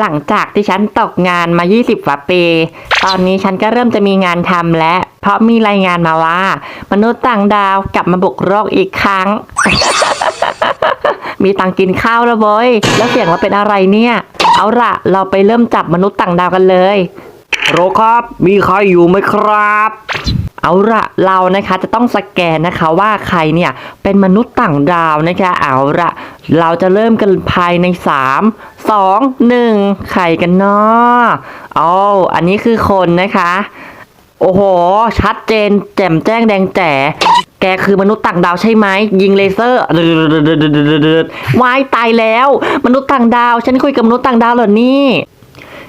หลังจากที่ฉันตกงานมา 20กว่าปี ตอนนี้ฉันก็เริ่มจะมีงานทำแล้ว เพราะมีรายงานมาว่า มนุษย์ต่างดาวกลับมาบุกโลกอีกครั้ง มีตังค์กินข้าวแล้วเว้ยแล้วเสียงเราเป็นอะไรเนี่ย เอาละเราไปเริ่มจับมนุษย์ต่างดาวกันเลย โรครับ มีใครอยู่ไหมครับ เอาละเรานะคะจะต้องสแกนนะคะว่าใครเนี่ยเป็นมนุษย์ต่างดาวนะคะเอาละเราจะเริ่มกันภายใน 3 2 1 ใครกันเนาะอ๋ออันนี้คือคนนะคะ โอ้โห ชัดเจน แจ่มแจ้งแดงแจ๋แกคือมนุษย์ต่างดาวใช่ไหมยิงเลเซอร์วายตายแล้ว มนุษย์ต่างดาว ฉันคุยกับมนุษย์ต่างดาวเหรอนี่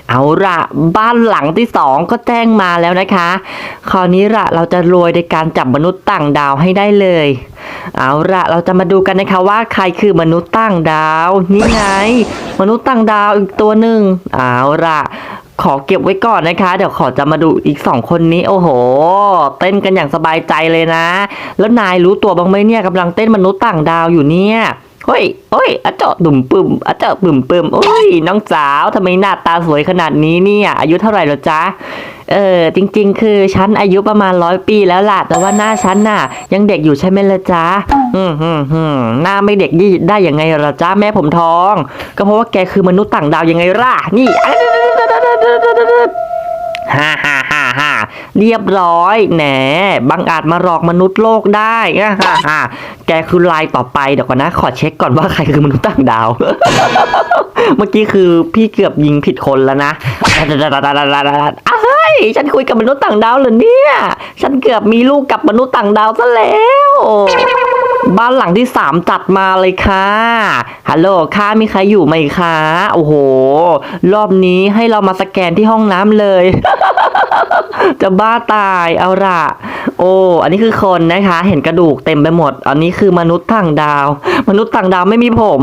เอาละบ้านหลังที่สองก็แจ้งมาแล้วนะคะ คราวนี้ละเราจะรวยในการจับมนุษย์ต่างดาวให้ได้เลย เอาละเราจะมาดูกันนะคะว่าใครคือมนุษย์ต่างดาว นี่ไง มนุษย์ต่างดาวอีกตัวหนึ่งเอาละขอเก็บไว้ก่อนนะคะ เดี๋ยวขอจะมาดูอีกสองคนนี้ โอ้โห เต้นกันอย่างสบายใจเลยนะ แล้วนายรู้ตัวบ้างไหมเนี่ยกำลังเต้นมนุษย์ต่างดาวอยู่เนี่ย เฮ้ยเฮ้ยอาเจาะดุ่มปึมอาเจาะปึมปึมโอ้ย น้องสาวทำไมหน้าตาสวยขนาดนี้เนี่ย อายุเท่าไหร่แล้วจ๊ะ เออ จริง ๆ คือฉันอายุประมาณร้อยปีแล้วล่ะ แต่ว่าหน้าฉันน่ะ ยังเด็กอยู่ใช่ไหมล่ะจ๊ะ อืมอืมอืมหน้าไม่เด็กยี่ได้ยังไงล่ะจ๊ะ แม่ผมทอง ก็เพราะว่าแกคือมนุษย์ต่างดาวยังไงล่ะ นี่ ฮ่าฮ่าฮ่าฮ่าเรียบร้อยแหนบังอาจมาหลอกมนุษย์โลกได้ฮ่าฮ่าแกคือลายต่อไปเดี๋ยวก่อนนะ ขอเช็คก่อนว่าใครคือมนุษย์ต่างดาว เมื่อกี้คือพี่เกือบยิงผิดคนแล้วนะอ้าวเฮ้ยฉันคุยกับมนุษย์ต่างดาวเหรอเนี่ย ฉันเกือบมีลูกกับมนุษย์ต่างดาวซะแล้ว บ้านหลังที่สามจัดมาเลยค่ะฮัลโหลค่ะมีใครอยู่ไหมคะโอ้โห รอบนี้ให้เรามาสแกนที่ห้องน้ำเลย จะบ้าตายเอาละโอ้ อันนี้คือคนนะคะ เห็นกระดูกเต็มไปหมด อันนี้คือมนุษย์ต่างดาว มนุษย์ต่างดาวไม่มีผม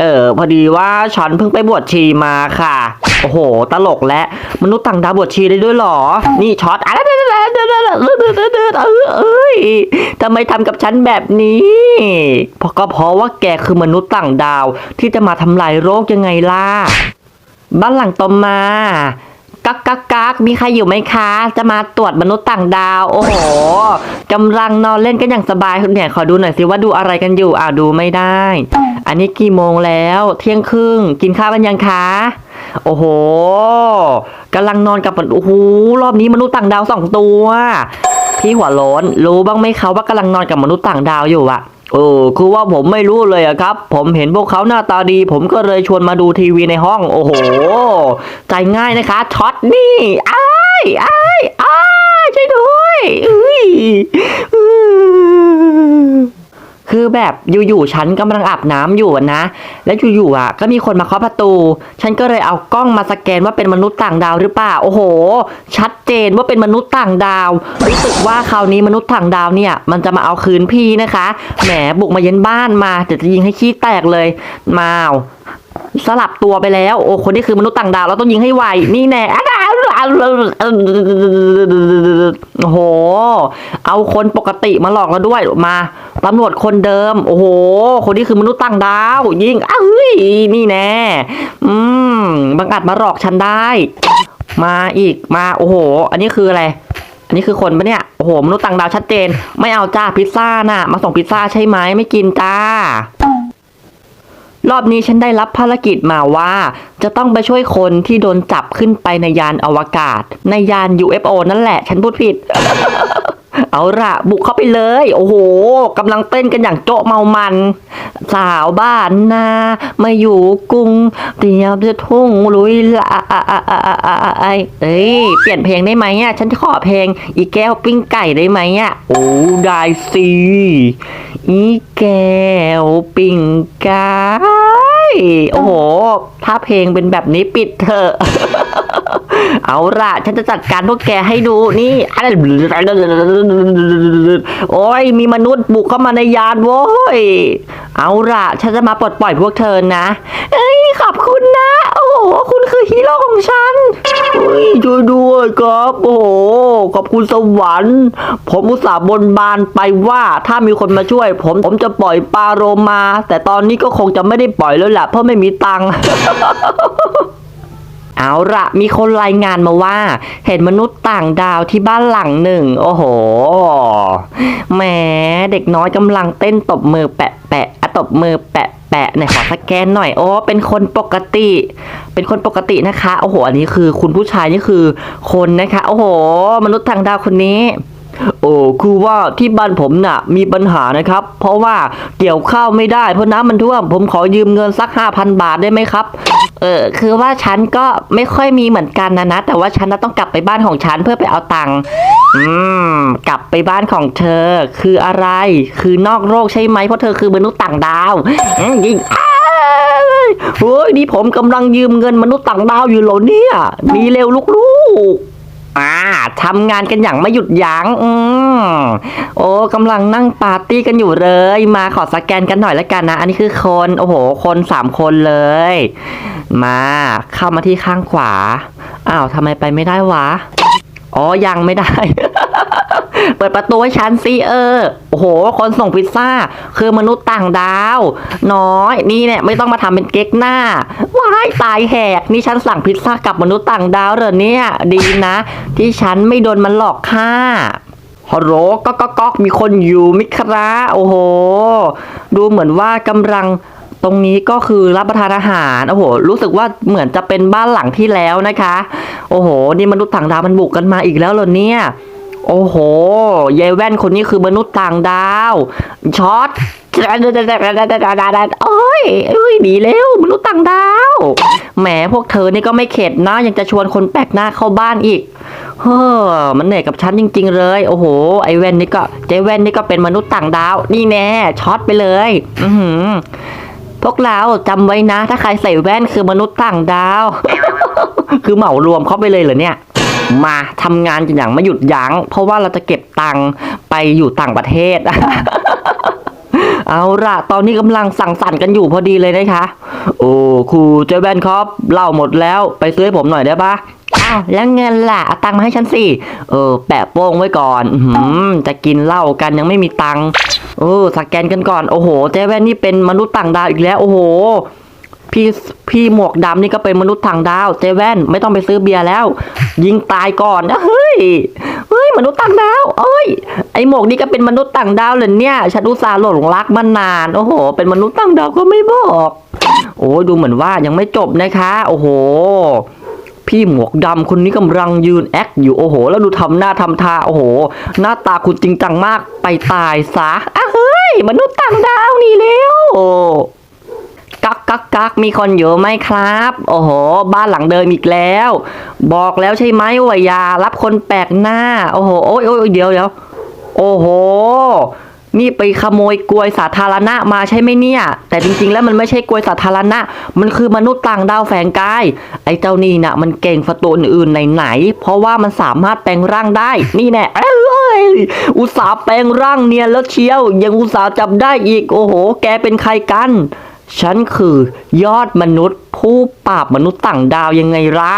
เออพอดีว่าฉันเพิ่งไปบวชชีมาค่ะ โอ้โห ตลกและ มนุษย์ต่างดาวบวชชีได้ด้วยหรอ นี่ช็อตอะไร เอ้ยทำไมทำกับฉันแบบนี้เพราะก็เพราะว่าแกคือมนุษย์ต่างดาว ที่จะมาทำลายโรคยังไงล่ะ บ้านหลังต่อมากักกักกักมีใครอยู่ไหมคะ จะมาตรวจมนุษย์ต่างดาว โอ้โหกำลังนอนเล่นกันอย่างสบายคุณเนี่ยขอดูหน่อยสิว่าดูอะไรกันอยู่อ่าดูไม่ได้ อันนี้กี่โมงแล้ว เที่ยงครึ่งกินข้าวกันยังคะ โอ้โหกำลังนอนกับโอ้โหรอบนี้มนุษย์ต่างดาวสองตัวพี่หัวโล้นรู้บ้างไหมคะว่ากำลังนอนกับมนุษย์ต่างดาวอยู่อะเออคือว่าผมไม่รู้เลยอะครับ ผมเห็นพวกเขาหน้าตาดี ผมก็เลยชวนมาดูทีวีในห้อง โอ้โห ใจง่ายนะคะช็อตนี่อ้ายอ้ายอ้ายช่วยด้วยอุ้ย คือแบบอยู่ๆฉันกำลังอาบน้ำอยู่นะ แล้วอยู่ๆอะ ก็มีคนมาเคาะประตู ฉันก็เลยเอากล้องมาสแกนว่าเป็นมนุษย์ต่างดาวหรือเปล่า โอ้โห ชัดเจนว่าเป็นมนุษย์ต่างดาว รู้สึกว่าคราวนี้มนุษย์ต่างดาวเนี่ย มันจะมาเอาคืนพี่นะคะ แหมบุกมาเย็นบ้านมาเดี๋ยวจะยิงให้ขี้แตกเลย มาสลับตัวไปแล้ว โอ้ คนนี้คือมนุษย์ต่างดาว เราต้องยิงให้ไว นี่แน่ โห เอาคนปกติมาหลอกเราด้วยมาตำรวจคนเดิม โอ้โห คนนี้คือมนุษย์ต่างดาว ยิงอ้าวเฮ้ยนี่แน่อืมบังอาจมาหลอกฉันได้ มาอีกมาโอ้โห อันนี้คืออะไรอันนี้คือคนปะเนี่ยโอ้โหมนุษย์ต่างดาวชัดเจน ไม่เอาจ้าพิซซ่าน่ะ มาส่งพิซซ่าใช่ไหมไม่กินจ้า รอบนี้ฉันได้รับภารกิจมาว่า จะต้องไปช่วยคนที่โดนจับขึ้นไปในยานอวกาศ ในยาน UFO นั่นแหละ ฉันพูดผิด เอาละบุกเข้าไปเลย โอ้โหกำลังเต้นกันอย่างโจ๊ะเมามัน สาวบ้านนามาอยู่กรุง เตรียมจะทุ่งลุยละไอ้เอ้ยเปลี่ยนเพลงได้ไหมอะฉันจะขอเพลง อีแก้วปิ้งไก่ได้ไหมอะโอ้ได้สิอีแก้วปิ้งไก่ โอ้โห ถ้าเพลงเป็นแบบนี้ปิดเถอะเอาละฉันจะจัดการพวกแกให้ดูนี่อะไรโอ้ยมีมนุษย์บุกเข้ามาในยานโว้ย เอาละฉันจะมาปลดปล่อยพวกเธอนะ เอ้ยขอบคุณนะ โอ้โห คุณคือฮีโร่ของฉันเฮ้ยช่วยด้วยครับ โอ้โห ขอบคุณสวรรค์ ผมอุตส่าห์บนบานไปว่าถ้ามีคนมาช่วย ผมผมจะปล่อยปลาโรมา แต่ตอนนี้ก็คงจะไม่ได้ปล่อยแล้วแหละเพราะไม่มีตังค์ เอาละมีคนรายงานมาว่า เห็นมนุษย์ต่างดาวที่บ้านหลังหนึ่ง โอ้โหแหมเด็กน้อยกำลังเต้นตบมือแปะแปะอะตบมือแปะแปะไหนขอสแกนหน่อยโอ้เป็นคนปกติ เป็นคนปกตินะคะโอ้โหอันนี้คือคุณผู้ชายนี่คือคนนะคะ โอ้โห มนุษย์ต่างดาวคนนี้ โอ้คือว่าที่บ้านผมน่ะ มีปัญหานะครับ เพราะว่าเกี่ยวข้าวไม่ได้เพราะน้ำมันท่วม ผมขอยืมเงินสักห้าพันบาทได้ไหมครับ เออคือว่าฉันก็ไม่ค่อยมีเหมือนกันนะนะ แต่ว่าฉันน่ะต้องกลับไปบ้านของฉันเพื่อไปเอาตังค์อืม กลับไปบ้านของเธอ คืออะไร คือนอกโลกใช่ไหมเพราะเธอคือมนุษย์ต่างดาวอืมยิงอ้ายเฮ้ยนี่ผมกำลังยืมเงินมนุษย์ต่างดาวอยู่เหรอเนี่ย มีเร็วลูกๆ อ่าทำงานกันอย่างไม่หยุดยัง้งอืมโอ้กำลังนั่งปาร์ตี้กันอยู่เลย มาขอสแกนกันหน่อยละกันนะ อันนี้คือคน โอ้โห คนสามคนเลย มา เข้ามาที่ข้างขวา อ้าวทำไมไปไม่ได้วะ อ๋อ ยังไม่ได้ เปิดประตูให้ฉันสิเออ โอ้โห คนส่งพิซซ่า คือมนุษย์ต่างดาว น้อย นี่เนี่ยไม่ต้องมาทำเป็นเก๊กหน้า ว้ายตายแหก นี่ฉันสั่งพิซซ่ากับมนุษย์ต่างดาวเหรอเนี่ย ดีนะ ที่ฉันไม่โดนมันหลอกฆ่าฮัลโหลก๊อกก๊อกก๊อกมีคนอยู่มิคราโอ้โห ดูเหมือนว่ากำลัง ตรงนี้ก็คือรับประทานอาหารโอ้โหรู้สึกว่าเหมือนจะเป็นบ้านหลังที่แล้วนะคะ โอ้โห นี่มนุษย์ต่างดาวมันบุกกันมาอีกแล้วเหรอเนี่ย โอ้โหยายแว่นคนนี้คือมนุษย์ต่างดาวช็อตโอ้ยเอ้ยหนีเร็วมนุษย์ต่างดาวแหมพวกเธอนี่ก็ไม่เข็ดนะ ยังจะชวนคนแปลกหน้าเข้าบ้านอีกเฮ้อมันเหนื่อยกับฉันจริง ๆ เลย โอ้โห ไอแว่นนี่ก็เจแว่นนี่ก็เป็นมนุษย์ต่างดาว นี่แน่ช็อตไปเลย อือหือ พวกเราจำไว้นะ ถ้าใครใส่แว่นคือมนุษย์ต่างดาว คือเหมารวมเข้าไปเลยเหรอเนี่ย มาทำงานกันอย่างไม่หยุดยัง้ง เพราะว่าเราจะเก็บตังค์ไปอยู่ต่างประเทศ เอาละตอนนี้กำลังสั่งสรรค์กันอยู่พอดีเลยนะคะ โอ้ครูเจแวนครับเหล้าหมดแล้วไปซื้อให้ผมหน่อยได้ปะอ้าวแล้วเงินล่ะเอาตังค์มาให้ฉันสิเออ แปะโป้งไว้ก่อนอือหือจะกินเหล้ากันยังไม่มีตังค์เออสแกนกันก่อนโอ้โหเจแวนนี่เป็นมนุษย์ต่างดาวอีกแล้ว โอ้โห พี่พี่หมวกดำนี่ก็เป็นมนุษย์ต่างดาวเจแว่นไม่ต้องไปซื้อเบียร์แล้ว ยิงตายก่อนเฮ้ยเฮ้ย มนุษย์ต่างดาวเอ้ย ไอหมวกนี่ก็เป็นมนุษย์ต่างดาวเหรอเนี่ย ฉันอุตส่าห์หลงรักมานาน โอ้โห เป็นมนุษย์ต่างดาวก็ไม่บอก โอ้ยดูเหมือนว่ายังไม่จบนะคะ โอ้โห พี่หมวกดำคนนี้กำลังยืนแอคอยู่ โอ้โห แล้วดูทำหน้าทำท่าโอ้โห หน้าตาคุณจริงจังมาก ไปตายซะอะเฮ้ย มนุษย์ต่างดาวนี่เร็ว กักกักกักมีคนอยู่ไหมครับ โอ้โห บ้านหลังเดิมอีกแล้ว บอกแล้วใช่ไหมว่าอย่ารับคนแปลกหน้า โอ้โห โอ้ยโอ้ยเดี๋ยวเดี๋ยวโอ้โห นี่ไปขโมยกลวยสาธารณะมาใช่ไหมเนี่ย แต่จริงๆ แล้วมันไม่ใช่กลวยสาธารณะ มันคือมนุษย์ต่างดาวแฝงกาย ไอ้เจ้านี่นะมันเก่งฝัตัวอื่นๆไหนๆเพราะว่ามันสามารถแปลงร่างได้ นี่แน่เอ้ยอุตสาห์แปลงร่างเนียนแล้วเชียว ยังอุตสาห์จับได้อีก โอ้โห แกเป็นใครกัน ฉันคือยอดมนุษย์ผู้ปราบมนุษย์ต่างดาวยังไงล่ะ